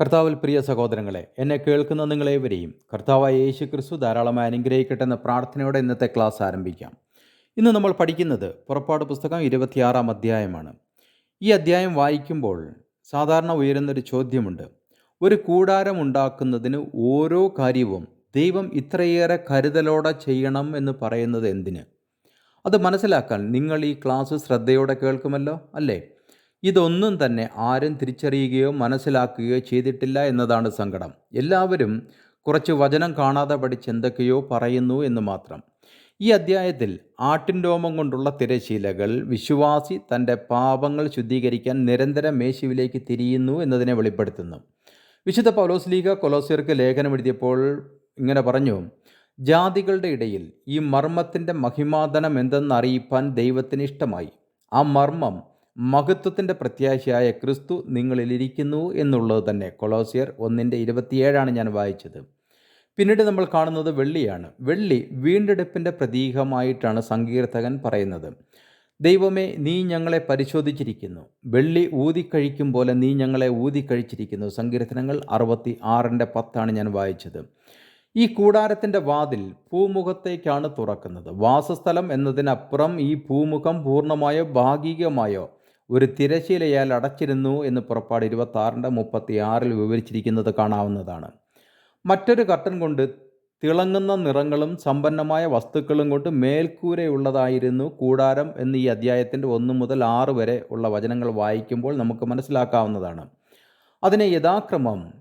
കർത്താവിൽ പ്രിയ സഹോദരങ്ങളെ എന്നെ കേൾക്കുന്ന നിങ്ങളേവരെയും കർത്താവായ യേശു ക്രിസ്തു ധാരാളമായി അനുഗ്രഹിക്കട്ടെ എന്ന പ്രാർത്ഥനയോടെ ഇന്നത്തെ ക്ലാസ് ആരംഭിക്കാം. ഇന്ന് നമ്മൾ പഠിക്കുന്നത് പുറപ്പാട് പുസ്തകം ഇരുപത്തിയാറാം അധ്യായമാണ്. ഈ അധ്യായം വായിക്കുമ്പോൾ സാധാരണ ഉയരുന്നൊരു ചോദ്യമുണ്ട്. ഒരു കൂടാരം ഉണ്ടാക്കുന്നതിന് ഓരോ കാര്യവും ദൈവം ഇത്രയേറെ കരുതലോടെ ചെയ്യണം എന്ന് പറയുന്നത് എന്തിന്? അത് മനസ്സിലാക്കാൻ നിങ്ങൾ ഈ ക്ലാസ് ശ്രദ്ധയോടെ കേൾക്കുമല്ലോ അല്ലേ? ഇതൊന്നും തന്നെ ആരും തിരിച്ചറിയുകയോ മനസ്സിലാക്കുകയോ ചെയ്തിട്ടില്ല എന്നതാണ് സങ്കടം. എല്ലാവരും കുറച്ച് വചനം കാണാതെ പഠിച്ച് എന്തൊക്കെയോ പറയുന്നു എന്ന് മാത്രം. ഈ അദ്ധ്യായത്തിൽ ആട്ടിൻ രോമം കൊണ്ടുള്ള തിരശീലകൾ വിശ്വാസി തന്റെ പാപങ്ങൾ ശുദ്ധീകരിക്കാൻ നിരന്തരം മേശുവിലേക്ക് തിരിയുന്നു എന്നതിനെ വെളിപ്പെടുത്തുന്നു. വിശുദ്ധ പൗലോസ് ലീഗ കൊലോസിയർക്ക് ലേഖനം എഴുതിയപ്പോൾ ഇങ്ങനെ പറഞ്ഞു ജാതികളുടെ ഇടയിൽ ഈ മർമ്മത്തിന്റെ മഹിമാതനം എന്തെന്ന് അറിയിപ്പാൻ ദൈവത്തിന് ഇഷ്ടമായി. ആ മർമ്മം മഹത്വത്തിന്റെ പ്രത്യാശയായ ക്രിസ്തു നിങ്ങളിലിരിക്കുന്നു എന്നുള്ളത് തന്നെ. കൊളോസിയർ ഒന്നിന്റെ ഇരുപത്തിയേഴാണ് ഞാൻ വായിച്ചത്. പിന്നീട് നമ്മൾ കാണുന്നത് വെള്ളിയാണ്. വെള്ളി വീണ്ടെടുപ്പിന്റെ പ്രതീകമായിട്ടാണ് സങ്കീർത്തകൻ പറയുന്നത്. ദൈവമേ നീ ഞങ്ങളെ പരിശോധിച്ചിരിക്കുന്നു. വെള്ളി ഊതിക്കഴിക്കും പോലെ നീ ഞങ്ങളെ ഊതിക്കഴിച്ചിരിക്കുന്നു. സങ്കീർത്തനങ്ങൾ അറുപത്തി ആറിന്റെ പത്താണ് ഞാൻ വായിച്ചത്. ഈ കൂടാരത്തിന്റെ വാതിൽ പൂമുഖത്തേക്കാണ് തുറക്കുന്നത്. വാസസ്ഥലം എന്നതിനപ്പുറം ഈ പൂമുഖം പൂർണമായോ ഭാഗികമായോ ഒരു തിരശീലയാൽ അടച്ചിരുന്നു എന്ന് പുറപ്പാട് ഇരുപത്തി ആറിന്റെ മുപ്പത്തി ആറിൽ വിവരിച്ചിരിക്കുന്നത് കാണാവുന്നതാണ്. മറ്റൊരു കർട്ടൻ കൊണ്ട് തിളങ്ങുന്ന നിറങ്ങളും സമ്പന്നമായ വസ്തുക്കളും കൊണ്ട് മേൽക്കൂരയുള്ളതായിരുന്നു കൂടാരം എന്ന് ഈ അധ്യായത്തിന്റെ ഒന്ന് മുതൽ ആറ് വരെ ഉള്ള വചനങ്ങൾ വായിക്കുമ്പോൾ നമുക്ക് മനസ്സിലാക്കാവുന്നതാണ്. അതിനെ യഥാക്രമം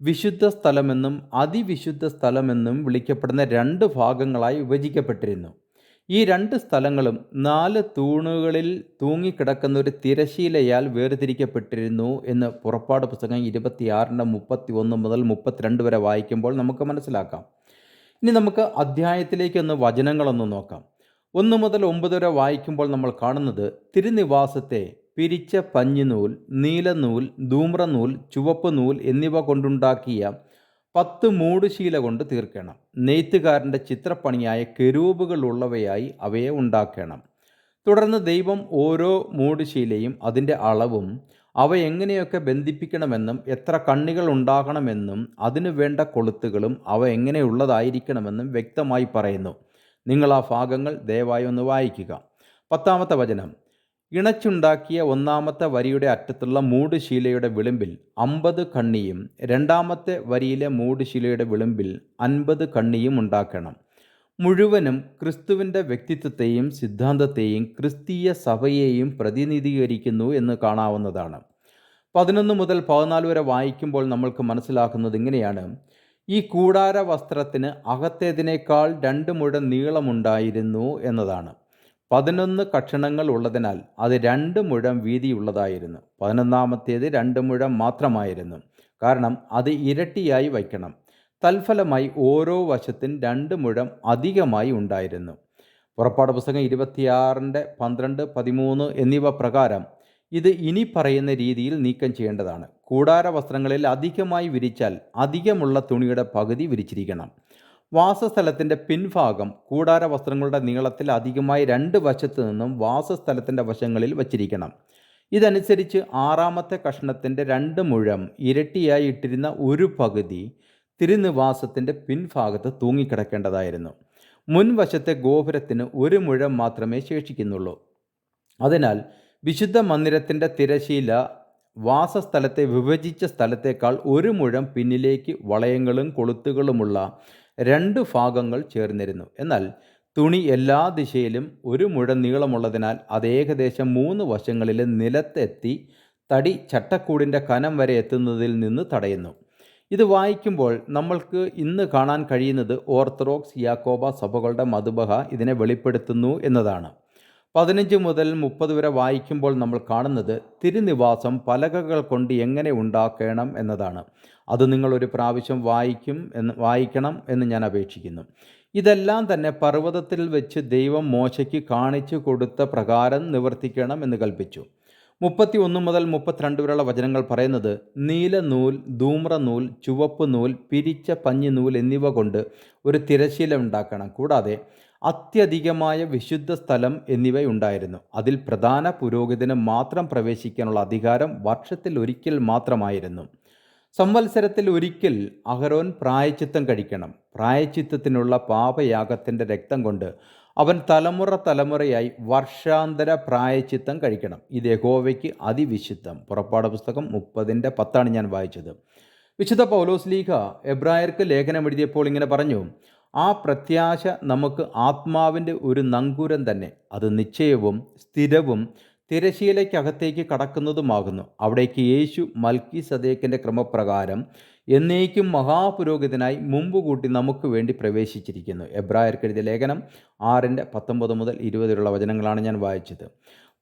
വിശുദ്ധ സ്ഥലമെന്നും അതിവിശുദ്ധ സ്ഥലമെന്നും വിളിക്കപ്പെടുന്ന രണ്ട് ഭാഗങ്ങളായി വിഭജിക്കപ്പെട്ടിരുന്നു. ഈ രണ്ട് സ്ഥലങ്ങളും നാല് തൂണുകളിൽ തൂങ്ങിക്കിടക്കുന്ന ഒരു തിരശീലയാൽ വേർതിരിക്കപ്പെട്ടിരുന്നു എന്ന് പുറപ്പാട് പുസ്തകം ഇരുപത്തിയാറിന്റെ മുപ്പത്തി ഒന്ന് മുതൽ മുപ്പത്തിരണ്ട് വരെ വായിക്കുമ്പോൾ നമുക്ക് മനസ്സിലാക്കാം. ഇനി നമുക്ക് അധ്യായത്തിലേക്കൊന്ന് വചനങ്ങളൊന്ന് നോക്കാം. ഒന്ന് മുതൽ ഒമ്പത് വരെ വായിക്കുമ്പോൾ നമ്മൾ കാണുന്നത് തിരുനിവാസത്തെ പിരിച്ച പഞ്ഞിനൂൽ നീലനൂൽ ധൂമ്രനൂൽ ചുവപ്പ് നൂൽ എന്നിവ കൊണ്ടുണ്ടാക്കിയ പത്ത് മൂടുശീല കൊണ്ട് തീർക്കണം. നെയ്ത്തുകാരന്റെ ചിത്രപ്പണിയായ കെരൂപുകളുള്ളവയായി അവയെ ഉണ്ടാക്കണം. തുടർന്ന് ദൈവം ഓരോ മൂടുശീലയും അതിന്റെ അളവും അവ എങ്ങനെയൊക്കെ ബന്ധിപ്പിക്കണമെന്നും എത്ര കണ്ണികൾ ഉണ്ടാകണമെന്നും അതിനു വേണ്ട കൊളുത്തുകളും അവ എങ്ങനെയുള്ളതായിരിക്കണമെന്നും വ്യക്തമായി പറയുന്നു. നിങ്ങൾ ആ ഭാഗങ്ങൾ ദയവായി ഒന്ന് വായിക്കുക. പത്താമത്തെ വചനം. ഇണച്ചുണ്ടാക്കിയ ഒന്നാമത്തെ വരിയുടെ അറ്റത്തുള്ള മൂടുശീലയുടെ വിളിമ്പിൽ അമ്പത് കണ്ണിയും രണ്ടാമത്തെ വരിയിലെ മൂടുശീലയുടെ വിളിമ്പിൽ അൻപത് കണ്ണിയും ഉണ്ടാക്കണം. മുഴുവനും ക്രിസ്തുവിന്റെ വ്യക്തിത്വത്തെയും സിദ്ധാന്തത്തെയും ക്രിസ്തീയ സഭയെയും പ്രതിനിധീകരിക്കുന്നു എന്ന് കാണാവുന്നതാണ്. പതിനൊന്ന് മുതൽ പതിനാല് വരെ വായിക്കുമ്പോൾ നമ്മൾക്ക് മനസ്സിലാക്കുന്നത് ഇങ്ങനെയാണ്. ഈ കൂടാര വസ്ത്രത്തിന് അകത്തേതിനേക്കാൾ രണ്ട് മുഴം നീളമുണ്ടായിരുന്നു എന്നതാണ്. പതിനൊന്ന് കഷണങ്ങൾ ഉള്ളതിനാൽ അത് രണ്ട് മുഴം വീതിയുള്ളതായിരുന്നു. പതിനൊന്നാമത്തേത് രണ്ട് മുഴം മാത്രമായിരുന്നു. കാരണം അത് ഇരട്ടിയായി വയ്ക്കണം. തൽഫലമായി ഓരോ വശത്തും രണ്ട് മുഴം അധികമായി ഉണ്ടായിരുന്നു. പുറപ്പാട് പുസ്തകം ഇരുപത്തിയാറിന്റെ പന്ത്രണ്ട് പതിമൂന്ന് എന്നിവ പ്രകാരം ഇത് ഇനി പറയുന്ന രീതിയിൽ നീക്കം ചെയ്യേണ്ടതാണ്. കൂടാര വസ്ത്രങ്ങളിൽ അധികമായി വിരിച്ചാൽ അധികമുള്ള തുണിയുടെ പകുതി വിരിച്ചിരിക്കണം. വാസസ്ഥലത്തിന്റെ പിൻഭാഗം കൂടാര വസ്ത്രങ്ങളുടെ നീളത്തിൽ അധികമായി രണ്ട് വശത്തു നിന്നും വാസസ്ഥലത്തിന്റെ വശങ്ങളിൽ വച്ചിരിക്കണം. ഇതനുസരിച്ച് ആറാമത്തെ കഷ്ണത്തിന്റെ രണ്ട് മുഴം ഇരട്ടിയായി ഇട്ടിരുന്ന ഒരു പകുതി തിരുനിവാസത്തിന്റെ പിൻഭാഗത്ത് തൂങ്ങിക്കിടക്കേണ്ടതായിരുന്നു. മുൻവശത്തെ ഗോപുരത്തിന് ഒരു മുഴം മാത്രമേ ശേഷിക്കുന്നുള്ളൂ. അതിനാൽ വിശുദ്ധ മന്ദിരത്തിന്റെ തിരശീല വാസസ്ഥലത്തെ വിഭജിച്ച സ്ഥലത്തേക്കാൾ ഒരു മുഴം പിന്നിലേക്ക് വളയങ്ങളും കൊളുത്തുകളുമുള്ള രണ്ട് ഭാഗങ്ങൾ ചേർന്നിരുന്നു. എന്നാൽ തുണി എല്ലാ ദിശയിലും ഒരു മുഴം നീളമുള്ളതിനാൽ അത് ഏകദേശം മൂന്ന് വശങ്ങളിൽ നിലത്തെത്തി തടി ചട്ടക്കൂടിന്റെ കനം വരെ എത്തുന്നതിൽ നിന്ന് തടയുന്നു. ഇത് വായിക്കുമ്പോൾ നമ്മൾക്ക് ഇന്ന് കാണാൻ കഴിയുന്നത് ഓർത്തഡോക്സ് യാക്കോബ സഭകളുടെ മധുബഹ ഇതിനെ വെളിപ്പെടുത്തുന്നു എന്നതാണ്. പതിനഞ്ച് മുതൽ മുപ്പത് വരെ വായിക്കുമ്പോൾ നമ്മൾ കാണുന്നത് തിരുനിവാസം പലകകൾ കൊണ്ട് എങ്ങനെ ഉണ്ടാക്കണം എന്നതാണ്. അത് നിങ്ങളൊരു പ്രാവശ്യം വായിക്കും എന്ന് വായിക്കണം എന്ന് ഞാൻ അപേക്ഷിക്കുന്നു. ഇതെല്ലാം തന്നെ പർവതത്തിൽ വെച്ച് ദൈവം മോശയ്ക്ക് കാണിച്ചു കൊടുത്ത പ്രകാരം നിവർത്തിക്കണം എന്ന് കൽപ്പിച്ചു. മുപ്പത്തി ഒന്ന് മുതൽ മുപ്പത്തിരണ്ട് വരെയുള്ള വചനങ്ങൾ പറയുന്നത് നീലനൂൽ ധൂമ്രനൂൽ ചുവപ്പ് നൂൽ പിരിച്ച പഞ്ഞി നൂൽ എന്നിവ കൊണ്ട് ഒരു തിരശീല ഉണ്ടാക്കണം. കൂടാതെ അത്യധികമായ വിശുദ്ധ സ്ഥലം എന്നിവയുണ്ടായിരുന്നു. അതിൽ പ്രധാന പുരോഹിതന് മാത്രം പ്രവേശിക്കാനുള്ള അധികാരം വർഷത്തിൽ ഒരിക്കൽ മാത്രമായിരുന്നു. സംവത്സരത്തിൽ ഒരിക്കൽ അഹരോൻ പ്രായച്ചിത്തം കഴിക്കണം. പ്രായച്ചിത്തത്തിനുള്ള പാപയാഗത്തിന്റെ രക്തം കൊണ്ട് അവൻ തലമുറ തലമുറയായി വർഷാന്തര പ്രായച്ചിത്തം കഴിക്കണം. ഇത് യഹോവയ്ക്ക് അതിവിശുദ്ധം. പുറപ്പാട് പുസ്തകം മുപ്പതിന്റെ പത്താണ് ഞാൻ വായിച്ചത്. വിശുദ്ധ പൗലോസ് ലീഗ എബ്രായർക്ക് ലേഖനം എഴുതിയപ്പോൾ ഇങ്ങനെ പറഞ്ഞു ആ പ്രത്യാശ നമുക്ക് ആത്മാവിന്റെ ഒരു നങ്കൂരം തന്നെ. അത് നിശ്ചയവും സ്ഥിരവും തിരശീലയ്ക്കകത്തേക്ക് കടക്കുന്നതുമാകുന്നു. അവിടേക്ക് യേശു മൽക്കി സദേക്കിന്റെ ക്രമപ്രകാരം എന്നേക്കും മഹാപുരോഹിതനായി മുമ്പ് കൂട്ടി നമുക്ക് വേണ്ടി പ്രവേശിച്ചിരിക്കുന്നു. എബ്രായർക്കെഴുതിയ ലേഖനം ആറിന്റെ പത്തൊമ്പത് മുതൽ ഇരുപതിലുള്ള വചനങ്ങളാണ് ഞാൻ വായിച്ചത്.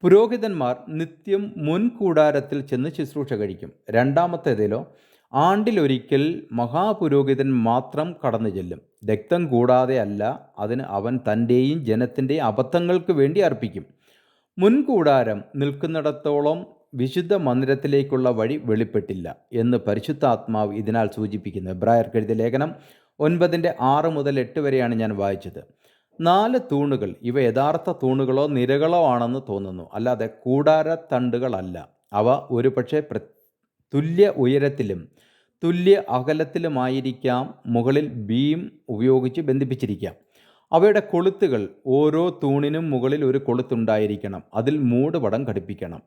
പുരോഹിതന്മാർ നിത്യം മുൻകൂടാരത്തിൽ ചെന്ന് ശുശ്രൂഷ കഴിക്കും. രണ്ടാമത്തേതിലോ ആണ്ടിലൊരിക്കൽ മഹാപുരോഹിതൻ മാത്രം കടന്നു ചെല്ലും. രക്തം കൂടാതെ അല്ല അതിന് അവൻ തന്റെയും ജനത്തിന്റെ അബദ്ധങ്ങൾക്ക് വേണ്ടി അർപ്പിക്കും. മുൻകൂടാരം നിൽക്കുന്നിടത്തോളം വിശുദ്ധ മന്ദിരത്തിലേക്കുള്ള വഴി വെളിപ്പെട്ടില്ല എന്ന് പരിശുദ്ധാത്മാവ് ഇതിനാൽ സൂചിപ്പിക്കുന്നു. എബ്രായർക്ക് എഴുതിയ ലേഖനം ഒൻപതിന്റെ ആറ് മുതൽ എട്ട് വരെയാണ് ഞാൻ വായിച്ചത്. നാല് തൂണുകൾ ഇവ യഥാർത്ഥ തൂണുകളോ നിരകളോ ആണെന്ന് തോന്നുന്നു. അല്ലാതെ കൂടാരത്തണ്ടുകളല്ല. അവ ഒരുപക്ഷെ തുല്യ ഉയരത്തിലും തുല്യ അകലത്തിലുമായിരിക്കാം മുകളിൽ ബീം ഉപയോഗിച്ച് ബന്ധിപ്പിച്ചിരിക്കാം. അവയുടെ കൊളുത്തുകൾ ഓരോ തൂണിനും മുകളിൽ ഒരു കൊളുത്തുണ്ടായിരിക്കണം. അതിൽ മൂടുപടം ഘടിപ്പിക്കണം.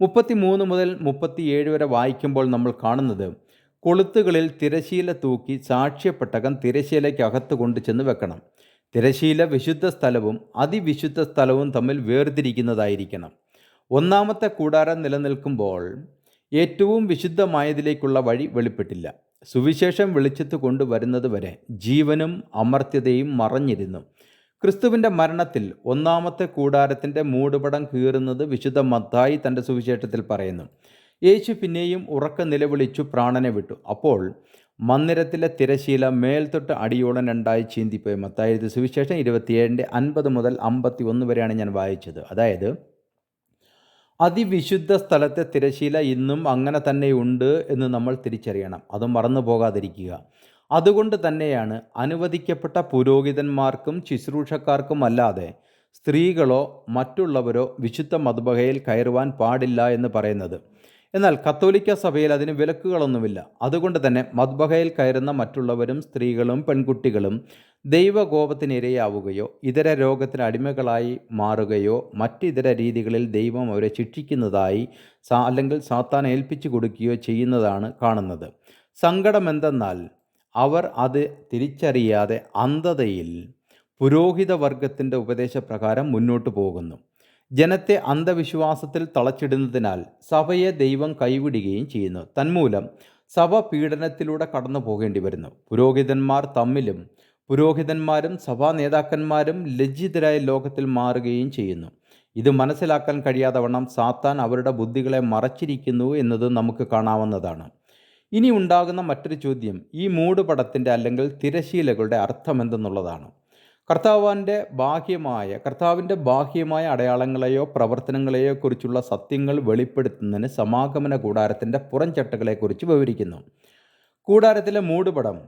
മുപ്പത്തി മൂന്ന് മുതൽ മുപ്പത്തിയേഴ് വരെ വായിക്കുമ്പോൾ നമ്മൾ കാണുന്നത് കൊളുത്തുകളിൽ തിരശീല തൂക്കി സാക്ഷ്യപ്പെട്ടകം തിരശീലയ്ക്കകത്ത് കൊണ്ട് ചെന്ന് വെക്കണം. തിരശീല വിശുദ്ധ സ്ഥലവും അതിവിശുദ്ധ സ്ഥലവും തമ്മിൽ വേർതിരിക്കുന്നതായിരിക്കണം. ഒന്നാമത്തെ കൂടാരം നിലനിൽക്കുമ്പോൾ ഏറ്റവും വിശുദ്ധമായതിലേക്കുള്ള വഴി വെളിപ്പെട്ടില്ല. സുവിശേഷം വെളിച്ചത്ത് കൊണ്ടുവരുന്നത് വരെ ജീവനും അമർത്യതയും മറഞ്ഞിരുന്നു. ക്രിസ്തുവിന്റെ മരണത്തിൽ ഒന്നാമത്തെ കൂടാരത്തിന്റെ മൂടുപടം കീറുന്നത് വിശുദ്ധ മത്തായി തന്റെ സുവിശേഷത്തിൽ പറയുന്നു. യേശു പിന്നെയും ഉറക്ക നിലവിളിച്ചു പ്രാണനെ വിട്ടു. അപ്പോൾ മന്ദിരത്തിലെ തിരശീല മേൽത്തൊട്ട് അടിയോളം രണ്ടായി ചീന്തിപ്പോയി. മത്തായി സുവിശേഷം ഇരുപത്തിയേഴിന്റെ അൻപത് മുതൽ അമ്പത്തി ഒന്ന് വരെയാണ് ഞാൻ വായിച്ചത്. അതായത് അതിവിശുദ്ധ സ്ഥലത്തെ തിരശീല ഇന്നും അങ്ങനെ തന്നെയുണ്ട് എന്ന് നമ്മൾ തിരിച്ചറിയണം. അത് മറന്നു പോകാതിരിക്കുക. അതുകൊണ്ട് തന്നെയാണ് അനുവദിക്കപ്പെട്ട പുരോഹിതന്മാർക്കും ശുശ്രൂഷക്കാർക്കും അല്ലാതെ സ്ത്രീകളോ മറ്റുള്ളവരോ വിശുദ്ധ മതബഹയിൽ കയറുവാൻ പാടില്ല എന്ന് പറയുന്നത്. എന്നാൽ കത്തോലിക്ക സഭയിൽ അതിന് വിലക്കുകളൊന്നുമില്ല. അതുകൊണ്ട് തന്നെ മദ്ബഹയിൽ കയറുന്ന മറ്റുള്ളവരും സ്ത്രീകളും പെൺകുട്ടികളും ദൈവകോപത്തിനിരയാവുകയോ ഇതര രോഗത്തിന് അടിമകളായി മാറുകയോ മറ്റിതര രീതികളിൽ ദൈവം അവരെ ശിക്ഷിക്കുന്നതായി സാ അല്ലെങ്കിൽ സാത്താൻ ഏൽപ്പിച്ചു കൊടുക്കുകയോ ചെയ്യുന്നതാണ് കാണുന്നത്. സങ്കടമെന്തെന്നാൽ അവർ അത് തിരിച്ചറിയാതെ അന്ധതയിൽ പുരോഹിത വർഗത്തിന്റെ ഉപദേശപ്രകാരം മുന്നോട്ട് പോകുന്നു. ജനത്തെ അന്ധവിശ്വാസത്തിൽ തളച്ചിടുന്നതിനാൽ സഭയെ ദൈവം കൈവിടുകയും ചെയ്യുന്നു. തന്മൂലം സഭ പീഡനത്തിലൂടെ കടന്നു പോകേണ്ടി വരുന്നു. പുരോഹിതന്മാർ തമ്മിലും പുരോഹിതന്മാരും സഭാ നേതാക്കന്മാരും ലജ്ജിതരായ ലോകത്തിൽ മാറുകയും ചെയ്യുന്നു. ഇത് മനസ്സിലാക്കാൻ കഴിയാതെ വണ്ണം സാത്താൻ അവരുടെ ബുദ്ധികളെ മറച്ചിരിക്കുന്നു എന്നത് നമുക്ക് കാണാവുന്നതാണ്. ഇനി ഉണ്ടാകുന്ന മറ്റൊരു ചോദ്യം ഈ മൂടുപടത്തിന്റെ അല്ലെങ്കിൽ തിരശീലകളുടെ അർത്ഥമെന്തെന്നുള്ളതാണ്. കർത്താവിന്റെ ബാഹ്യമായ കർത്താവിന്റെ ബാഹ്യമായ അടയാളങ്ങളെയോ പ്രവർത്തനങ്ങളെയോ കുറിച്ചുള്ള സത്യങ്ങൾ വെളിപ്പെടുത്തുന്നതിന് സമാഗമന കൂടാരത്തിന്റെ പുറംചട്ടകളെക്കുറിച്ച് വിവരിക്കുന്നു. കൂടാരത്തിലെ മൂടുപടം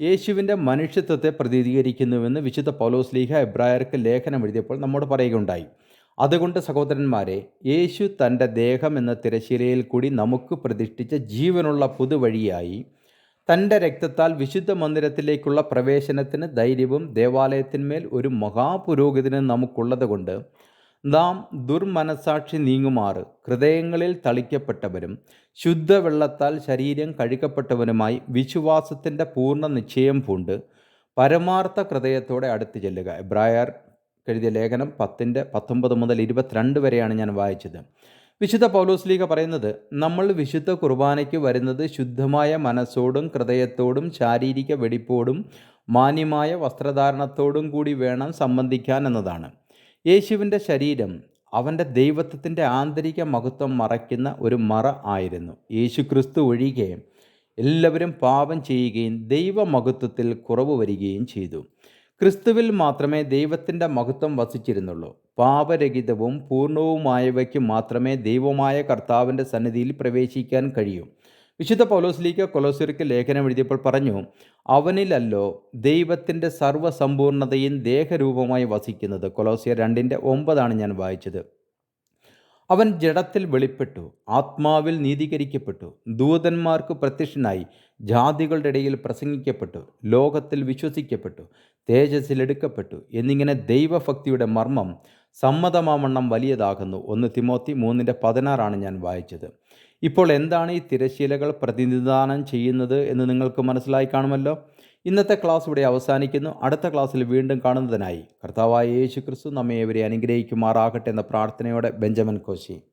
യേശുവിന്റെ മനുഷ്യത്വത്തെ പ്രതിനിധീകരിക്കുന്നുവെന്ന് വിശുദ്ധ പൗലോസ്ലീഹ എബ്രായർക്ക് ലേഖനം എഴുതിയപ്പോൾ നമ്മോട് പറയുകയുണ്ടായി. അതുകൊണ്ട് സഹോദരന്മാരെ യേശു തന്റെ ദേഹം എന്ന തിരശ്ശീലയിൽ കൂടി നമുക്ക് പ്രതിഷ്ഠിച്ച ജീവനുള്ള പുതുവഴിയായി തന്റെ രക്തത്താൽ വിശുദ്ധ മന്ദിരത്തിലേക്കുള്ള പ്രവേശനത്തിന് ധൈര്യവും ദേവാലയത്തിന്മേൽ ഒരു മഹാപുരോഹിതനും നമുക്കുള്ളത് കൊണ്ട് നാം ദുർമനസാക്ഷി നീങ്ങുമാറ് ഹൃദയങ്ങളിൽ തളിക്കപ്പെട്ടവരും ശുദ്ധവെള്ളത്താൽ ശരീരം കഴുകപ്പെട്ടവനുമായി വിശ്വാസത്തിന്റെ പൂർണ നിശ്ചയം പൂണ്ട് പരമാർത്ഥ ഹൃദയത്തോടെ അടുത്ത് ചെല്ലുക. എബ്രായർ എഴുതിയ ലേഖനം പത്തിന്റെ പത്തൊമ്പത് മുതൽ ഇരുപത്തിരണ്ട് വരെയാണ് ഞാൻ വായിച്ചത്. വിശുദ്ധ പൗലോസ്ലീഗ പറയുന്നത് നമ്മൾ വിശുദ്ധ കുർബാനയ്ക്ക് വരുന്നത് ശുദ്ധമായ മനസ്സോടും ഹൃദയത്തോടും ശാരീരിക വെടിപ്പോടും മാന്യമായ വസ്ത്രധാരണത്തോടും കൂടി വേണം സംബന്ധിക്കാൻ എന്നതാണ്. യേശുവിന്റെ ശരീരം അവന്റെ ദൈവത്വത്തിന്റെ ആന്തരിക മഹത്വം മറയ്ക്കുന്ന ഒരു മറ ആയിരുന്നു. യേശു ക്രിസ്തു ഒഴികെ എല്ലാവരും പാപം ചെയ്യുകയും ദൈവമഹത്വത്തിൽ കുറവ് വരികയും ചെയ്തു. ക്രിസ്തുവിൽ മാത്രമേ ദൈവത്തിന്റെ മഹത്വം വസിച്ചിരുന്നുള്ളൂ. പാപരഹിതവും പൂർണവുമായവയ്ക്ക് മാത്രമേ ദൈവമായ കർത്താവിന്റെ സന്നിധിയിൽ പ്രവേശിക്കാൻ കഴിയൂ. വിശുദ്ധ പൗലോസിലേക്ക് കൊലോസിർക്ക് ലേഖനം എഴുതിയപ്പോൾ പറഞ്ഞു അവനിലല്ലോ ദൈവത്തിന്റെ സർവസമ്പൂർണതയും ദേഹരൂപമായി വസിക്കുന്നത്. കൊലോസിയ രണ്ടിന്റെ ഒമ്പതാണ് ഞാൻ വായിച്ചത്. അവൻ ജഡത്തിൽ വെളിപ്പെട്ടു ആത്മാവിൽ നീതീകരിക്കപ്പെട്ടു ദൂതന്മാർക്ക് പ്രത്യക്ഷനായി ജാതികളുടെ ഇടയിൽ പ്രസംഗിക്കപ്പെട്ടു ലോകത്തിൽ വിശ്വസിക്കപ്പെട്ടു തേജസ്സിൽ എടുക്കപ്പെട്ടു എന്നിങ്ങനെ ദൈവഭക്തിയുടെ മർമ്മം സമ്മതമാവണ്ണം വലിയതാകുന്നു. ഒന്ന് തിമോത്തി മൂന്നിന്റെ പതിനാറാണ് ഞാൻ വായിച്ചത്. ഇപ്പോൾ എന്താണ് ഈ തിരശീലകൾ പ്രതിനിധാനം ചെയ്യുന്നത് എന്ന് നിങ്ങൾക്ക് മനസ്സിലായി കാണുമല്ലോ? ഇന്നത്തെ ക്ലാസ് ഇവിടെ അവസാനിക്കുന്നു. അടുത്ത ക്ലാസ്സിൽ വീണ്ടും കാണുന്നതിനായി കർത്താവായ യേശു ക്രിസ്തു നമ്മെ ഇവരെ അനുഗ്രഹിക്കുമാറാകട്ടെ എന്ന പ്രാർത്ഥനയോടെ ബെഞ്ചമിൻ കോശി.